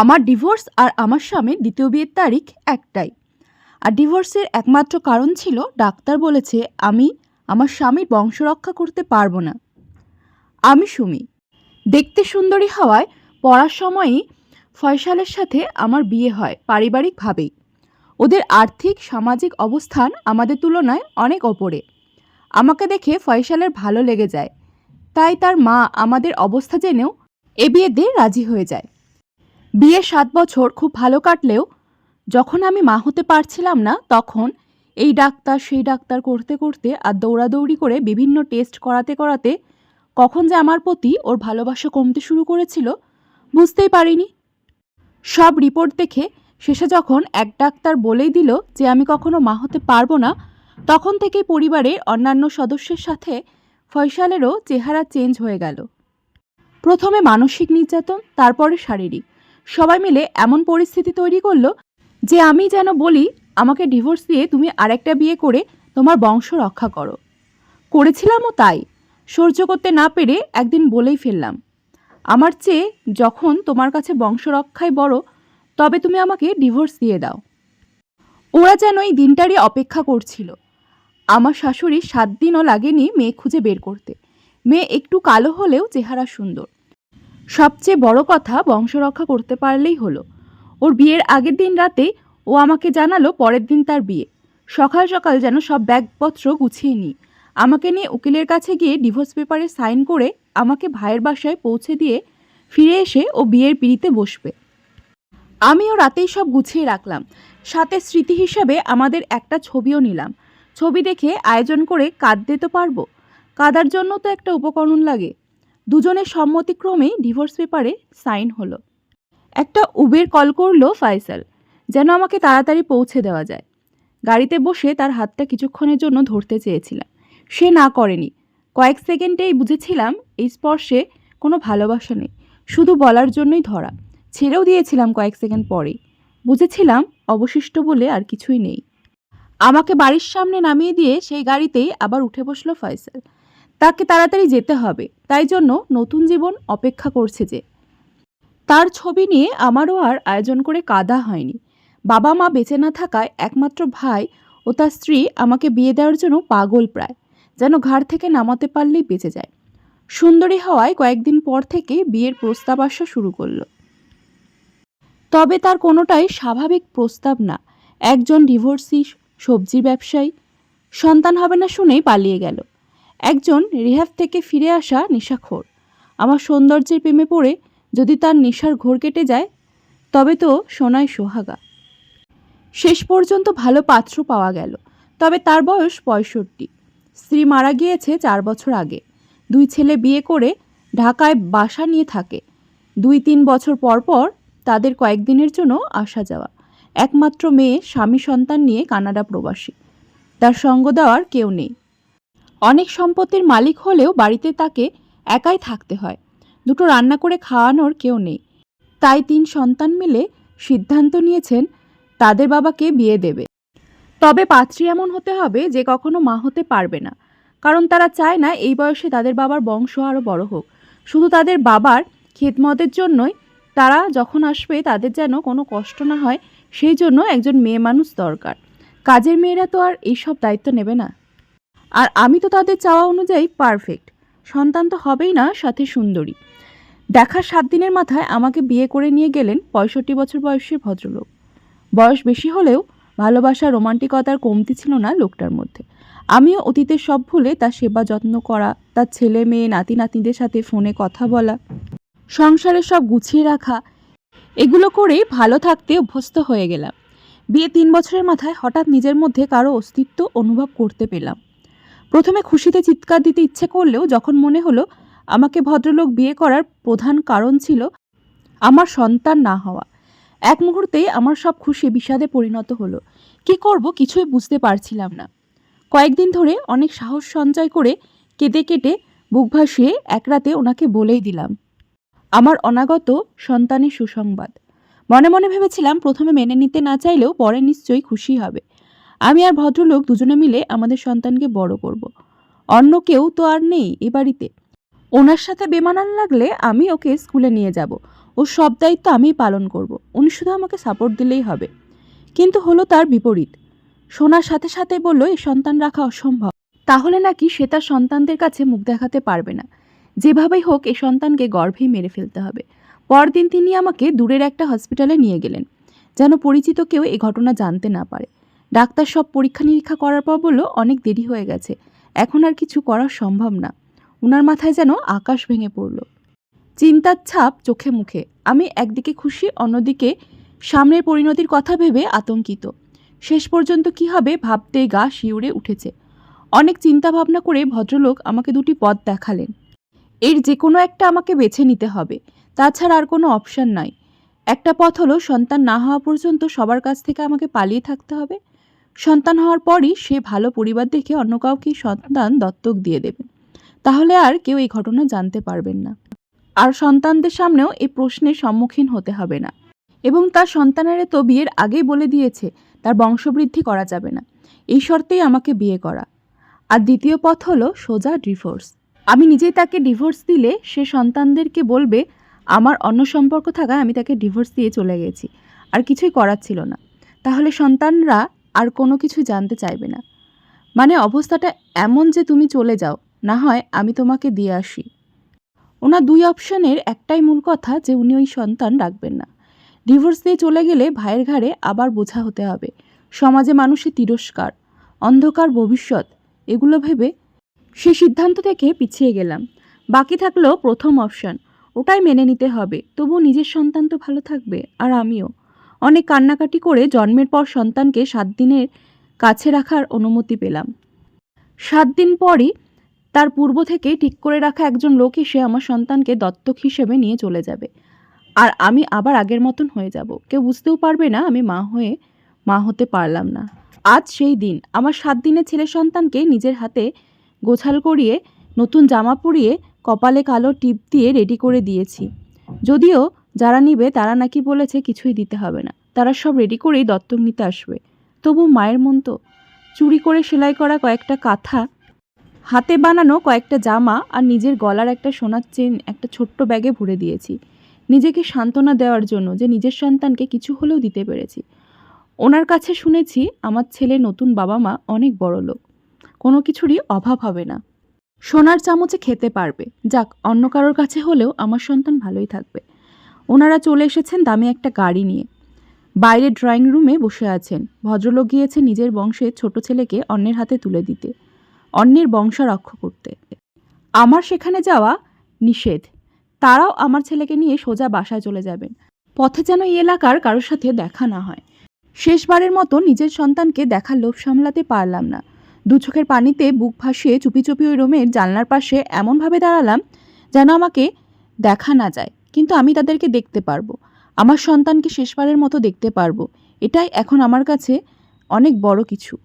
আমার ডিভোর্স আর আমার স্বামীর দ্বিতীয় বিয়ের তারিখ একটাই। আর ডিভোর্সের একমাত্র কারণ ছিল, ডাক্তার বলেছে আমি আমার স্বামীর বংশ রক্ষা করতে পারব না। আমি সুমি। দেখতে সুন্দরী হওয়ায় পড়ার সময়ই ফয়সালের সাথে আমার বিয়ে হয় পারিবারিকভাবেই। ওদের আর্থিক, সামাজিক অবস্থান আমাদের তুলনায় অনেক ওপরে। আমাকে দেখে ফয়সালের ভালো লেগে যায়। তাই তার মা আমাদের অবস্থা জেনেও এ বিয়েতে রাজি হয়ে যায়। বিয়ের সাত বছর খুব ভালো কাটলেও যখন আমি মা হতে পারছিলাম না, তখন এই ডাক্তার, সেই ডাক্তার করতে করতে আর দৌড়াদৌড়ি করে বিভিন্ন টেস্ট করাতে করাতে কখন যে আমার প্রতি ওর ভালোবাসা কমতে শুরু করেছিল, বুঝতেই পারিনি। সব রিপোর্ট দেখে শেষে যখন এক ডাক্তার বলেই দিল যে আমি কখনো মা হতে পারব না, তখন থেকেই পরিবারের অন্যান্য সদস্যের সাথে ফয়সালেরও চেহারা চেঞ্জ হয়ে গেল। প্রথমে মানসিক নির্যাতন, তারপরে শারীরিক। সবাই মিলে এমন পরিস্থিতি তৈরি করল যে আমি যেন বলি, আমাকে ডিভোর্স দিয়ে তুমি আরেকটা বিয়ে করে তোমার বংশ রক্ষা করো। করেছিলামও তাই। সহ্য করতে না পেরে একদিন বলেই ফেললাম, আমার চেয়ে যখন তোমার কাছে বংশ রক্ষায় বড়, তবে তুমি আমাকে ডিভোর্স দিয়ে দাও। ওরা যেন এই দিনটারই অপেক্ষা করছিল। আমার শাশুড়ি সাত দিনও লাগেনি মেয়ে খুঁজে বের করতে। মেয়ে একটু কালো হলেও চেহারা সুন্দর। সবচেয়ে বড় কথা বংশ রক্ষা করতে পারলেই হলো। ওর বিয়ের আগের দিন রাতে ও আমাকে জানালো পরের দিন তার বিয়ে। সকাল সকাল যেন সব ব্যাগপত্র গুছিয়ে নিই। আমাকে নিয়ে উকিলের কাছে গিয়ে ডিভোর্স পেপারে সাইন করে আমাকে ভাইয়ের বাসায় পৌঁছে দিয়ে ফিরে এসে ও বিয়ের পিড়িতে বসবে। আমিও রাতেই সব গুছিয়ে রাখলাম। সাথে স্মৃতি হিসাবে আমাদের একটা ছবিও নিলাম। ছবি দেখে আয়োজন করে কাঁদতে তো পারব। কাদার জন্য তো একটা উপকরণ লাগে। দুজনের সম্মতিক্রমেই ডিভোর্স পেপারে সাইন হলো। একটা উবের কল করল ফয়সাল যেন আমাকে তাড়াতাড়ি পৌঁছে দেওয়া যায়। গাড়িতে বসে তার হাতটা কিছুক্ষণের জন্য ধরতে চেয়েছিলাম। সে না করেনি। কয়েক সেকেন্ডেই বুঝেছিলাম এই স্পর্শে কোনো ভালোবাসা নেই, শুধু বলার জন্যই ধরা। ছেড়েও দিয়েছিলাম কয়েক সেকেন্ড পরেই। বুঝেছিলাম অবশিষ্ট বলে আর কিছুই নেই। আমাকে বাড়ির সামনে নামিয়ে দিয়ে সেই গাড়িতেই আবার উঠে বসল ফয়সাল তাকে তাড়াতাড়ি যেতে হবে। তাই জন্য নতুন জীবন অপেক্ষা করছে যে। তার ছবি নিয়ে আমারও আর আয়োজন করে কাদা হয়নি। বাবা মা বেঁচে না থাকায় একমাত্র ভাই ও তার স্ত্রী আমাকে বিয়ে দেওয়ার জন্য পাগল প্রায়, যেন ঘাড় থেকে নামাতে পারলেই বেঁচে যায়। সুন্দরী হওয়ায় কয়েকদিন পর থেকে বিয়ের প্রস্তাব আসা শুরু করল। তবে তার কোনোটাই স্বাভাবিক প্রস্তাব না। একজন ডিভোর্সি, সবজি ব্যবসায়ী, সন্তান হবে না শুনেই পালিয়ে গেল। একজন রিহাব থেকে ফিরে আসা নেশাখোর আমার সৌন্দর্যের প্রেমে পড়ে যদি তার নেশার ঘোর কেটে যায়, তবে তো সোনায় সোহাগা। শেষ পর্যন্ত ভালো পাত্র পাওয়া গেল, তবে তার বয়স পঁয়ষট্টি। স্ত্রী মারা গিয়েছে চার বছর আগে। দুই ছেলে বিয়ে করে ঢাকায় বাসা নিয়ে থাকে। দুই তিন বছর পর পর তাদের কয়েকদিনের জন্য আসা যাওয়া। একমাত্র মেয়ে স্বামী সন্তান নিয়ে কানাডা প্রবাসী। তার সঙ্গ দেওয়ার কেউ নেই। অনেক সম্পত্তির মালিক হলেও বাড়িতে তাকে একাই থাকতে হয়। দুটো রান্না করে খাওয়ানোর কেউ নেই। তাই তিন সন্তান মিলে সিদ্ধান্ত নিয়েছেন, তাদের বাবাকে বিয়ে দেবে। তবে পাত্রী এমন হতে হবে যে কখনো মা হতে পারবে না। কারণ তারা চায় না এই বয়সে তাদের বাবার বংশ আরও বড় হোক। শুধু তাদের বাবার খেদমতের জন্যই তারা যখন আসবে তাদের যেন কোনো কষ্ট না হয়, সেই জন্য একজন মেয়ে মানুষ দরকার। কাজের মেয়েরা তো আর এইসব দায়িত্ব নেবে না। আর আমি তো তাদের চাওয়া অনুযায়ী পারফেক্ট সন্তান তো হবেই না সাথে সুন্দরী। দেখা সাত দিনের মাথায় আমাকে বিয়ে করে নিয়ে গেলেন পঁয়ষট্টি বছর বয়সের ভদ্রলোক। বয়স বেশি হলেও ভালোবাসা, রোমান্টিকতার কমতি ছিল না লোকটার মধ্যে। আমিও অতীতের সব ভুলে তার সেবা যত্ন করা, তার ছেলে মেয়ে, নাতি নাতনিদের সাথে ফোনে কথা বলা, সংসারের সব গুছিয়ে রাখা, এগুলো করেই ভালো থাকতে অভ্যস্ত হয়ে গেলাম। বিয়ে তিন বছরের মাথায় হঠাৎ নিজের মধ্যে কারও অস্তিত্ব অনুভব করতে পেলাম। প্রথমে খুশিতে চিৎকার দিতে ইচ্ছে করলেও যখন মনে হলো আমাকে ভদ্রলোক বিয়ে করার প্রধান কারণ ছিল আমার সন্তান না হওয়া, এক মুহূর্তে আমার সব খুশি বিষাদে পরিণত হলো। কি করব কিছুই বুঝতে পারছিলাম না। কয়েকদিন ধরে অনেক সাহস সঞ্চয় করে কেঁদে কেটে বুক ভাসিয়ে এক রাতে ওনাকে বলেই দিলাম, আমার অনাগত সন্তানের সুসংবাদ। মনে মনে ভেবেছিলাম প্রথমে মেনে নিতে না চাইলেও পরে নিশ্চয়ই খুশি হবে। আমি আর ভদ্রলোক দুজনে মিলে আমাদের সন্তানকে বড় করব। অন্য কেউ তো আর নেই এ বাড়িতে। ওনার সাথে বেমানান লাগলে আমি ওকে স্কুলে নিয়ে যাব। ওর সব দায়িত্ব আমিই পালন করব। উনি শুধু আমাকে সাপোর্ট দিলেই হবে। কিন্তু হলো তার বিপরীত। শোনার সাথে সাথে বলল এই সন্তান রাখা অসম্ভব। তাহলে নাকি সে তার সন্তানদের কাছে মুখ দেখাতে পারবে না। যেভাবেই হোক এই সন্তানকে গর্ভেই মেরে ফেলতে হবে। পরদিন তিনি আমাকে দূরের একটা হসপিটালে নিয়ে গেলেন। যেন পরিচিত কেউ এ ঘটনা জানতে না পারে। ডাক্তার সব পরীক্ষা নিরীক্ষা করার পর বলল, অনেক দেরি হয়ে গেছে। এখন আর কিছু করা সম্ভব না। ওনার মাথায় যেন আকাশ ভেঙে পড়ল। চিন্তার ছাপ চোখে মুখে। আমি একদিকে খুশি, অন্যদিকে সামনের পরিণতির কথা ভেবে আতঙ্কিত। শেষ পর্যন্ত কি হবে ভাবতে গা শিউরে উঠেছে। অনেক চিন্তা ভাবনা করে ভদ্রলোক আমাকে দুটি পথ দেখালেন। এর যে কোনো একটা আমাকে বেছে নিতে হবে। তাছাড়া আর কোনো অপশন নাই। একটা পথ হলো, সন্তান না হওয়া পর্যন্ত সবার কাছ থেকে আমাকে পালিয়ে থাকতে হবে। সন্তান হওয়ার পরই সে ভালো পরিবার দেখে অন্য কাউকে সন্তান দত্তক দিয়ে দেবে। তাহলে আর কেউ এই ঘটনা জানতে পারবেন না। আর সন্তানদের সামনেও এই প্রশ্নের সম্মুখীন হতে হবে না। এবং তার সন্তানেরা তো বিয়ের আগেই বলে দিয়েছে, তার বংশবৃদ্ধি করা যাবে না। এই শর্তেই আমাকে বিয়ে করা। আর দ্বিতীয় পথ হলো সোজা ডিভোর্স। আমি নিজেই তাকে ডিভোর্স দিলে সে সন্তানদেরকে বলবে, আমার অন্য সম্পর্ক থাকায় আমি তাকে ডিভোর্স দিয়ে চলে গেছি। আর কিছুই করার ছিল না। তাহলে সন্তানরা আর কোনো কিছু জানতে চাইবে না। মানে অবস্থাটা এমন যে তুমি চলে যাও, না হয় আমি তোমাকে দিয়ে আসি। ওনার দুই অপশনের একটাই মূল কথা যে উনি ওই সন্তান রাখবেন না। ডিভোর্স দিয়ে চলে গেলে ভাইয়ের ঘাড়ে আবার বোঝা হতে হবে। সমাজে মানুষের তিরস্কার, অন্ধকার ভবিষ্যৎ, এগুলো ভেবে সে সিদ্ধান্ত থেকে পিছিয়ে গেলাম। বাকি থাকল প্রথম অপশন, ওটাই মেনে নিতে হবে তবু নিজের সন্তান তো ভালো থাকবে, আর আমিও। অনেক কান্নাকাটি করে জন্মের পর সন্তানকে সাত দিনের কাছে রাখার অনুমতি পেলাম। সাত দিন পরই তার পূর্ব থেকে ঠিক করে রাখা একজন লোক এসে আমার সন্তানকে দত্তক হিসেবে নিয়ে চলে যাবে। আর আমি আবার আগের মতন হয়ে যাব। কেউ বুঝতেও পারবে না আমি মা হয়ে মা হতে পারলাম না। আজ সেই দিন আমার সাত দিনের ছেলে সন্তানকে নিজের হাতে গোছাল করিয়ে, নতুন জামা পরিয়ে, কপালে কালো টিপ দিয়ে রেডি করে দিয়েছি। যদিও যারা নিবে, তারা নাকি বলেছে কিছুই দিতে হবে না। তারা সব রেডি করেই দত্তক নিতে আসবে। তবু মায়ের মন তো। চুরি করে সেলাই করা কয়েকটা কাঁথা, হাতে বানানো কয়েকটা জামা আর নিজের গলার একটা সোনার চেন একটা ছোট্ট ব্যাগে ভরে দিয়েছি। নিজেকে সান্ত্বনা দেওয়ার জন্য যে নিজের সন্তানকে কিছু হলেও দিতে পেরেছি। ওনার কাছে শুনেছি, আমার ছেলে নতুন বাবা মা অনেক বড় লোক। কোনো কিছুরই অভাব হবে না। সোনার চামচে খেতে পারবে। যাক, অন্য কারোর কাছে হলেও আমার সন্তান ভালোই থাকবে। ওনারা চলে এসেছেন দামি একটা গাড়ি নিয়ে। বাইরে ড্রয়িং রুমে বসে আছেন। ভদ্রলোক গিয়েছে নিজের বংশে ছোট ছেলেকে অন্যের হাতে তুলে দিতে, অন্যের বংশ রক্ষা করতে। আমার সেখানে যাওয়া নিষেধ। তারাও আমার ছেলেকে নিয়ে সোজা বাসায় চলে যাবেন। পথে যেন এই এলাকার কারোর সাথে দেখা না হয়। শেষবারের মতো নিজের সন্তানকে দেখার লোভ সামলাতে পারলাম না। দু চোখের পানিতে বুক ভাসিয়ে চুপি চুপি ওই রুমের জানলার পাশে এমনভাবে দাঁড়ালাম যেন আমাকে দেখা না যায়। কিন্তু আমি তাদেরকে দেখতে পারব। আমার সন্তানকে শেষবারের মতো দেখতে পারব। এটাই এখন আমার কাছে অনেক বড় কিছু।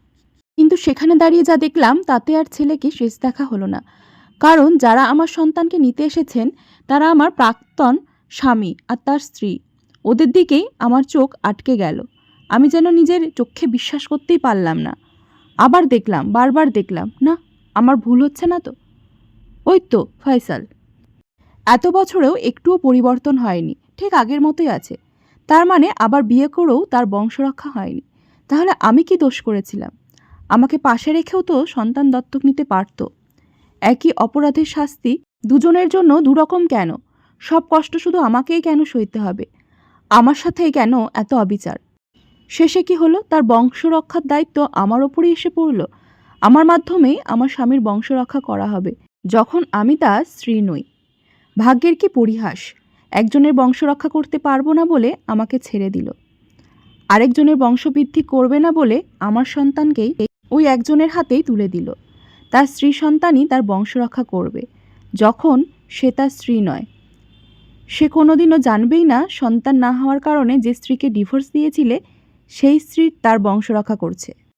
কিন্তু সেখানে দাঁড়িয়ে যা দেখলাম, তাতে আর ছেলেকে শেষ দেখা হলো না। কারণ যারা আমার সন্তানকে নিতে এসেছেন, তারা আমার প্রাক্তন স্বামী আর তার স্ত্রী। ওদের দিকেই আমার চোখ আটকে গেল। আমি যেন নিজের চোখে বিশ্বাস করতেই পারলাম না। আবার দেখলাম, বারবার দেখলাম, না, আমার ভুল হচ্ছে না তো? ওই তো, ফয়সাল। এত বছরেও একটুও পরিবর্তন হয়নি, ঠিক আগের মতোই আছে। তার মানে আবার বিয়ে করেও তার বংশরক্ষা হয়নি। তাহলে আমি কি দোষ করেছিলাম? আমাকে পাশে রেখেও তো সন্তান দত্তক নিতে পারতো। একই অপরাধের শাস্তি দুজনের জন্য দুরকম কেন? সব কষ্ট শুধু আমাকেই কেন সইতে হবে? আমার সাথেই কেন এত অবিচার? শেষে কি হলো? তার বংশ রক্ষার দায়িত্ব আমার ওপরেই এসে পড়ল। আমার মাধ্যমেই আমার স্বামীর বংশ রক্ষা করা হবে, যখন আমি তার স্ত্রী নই। ভাগ্যের কি পরিহাস? একজনের বংশ রক্ষা করতে পারব না বলে আমাকে ছেড়ে দিল। আরেকজনের বংশবৃদ্ধি করবে না বলে আমার সন্তানকেই ওই একজনের হাতেই তুলে দিল। তার স্ত্রী সন্তানই তার বংশ রক্ষা করবে, যখন সে তার স্ত্রী নয়। সে কোনোদিনও জানবেই না সন্তান না হওয়ার কারণে যে স্ত্রীকে ডিভোর্স দিয়েছিলে, সেই স্ত্রী তার বংশ রক্ষা করছে।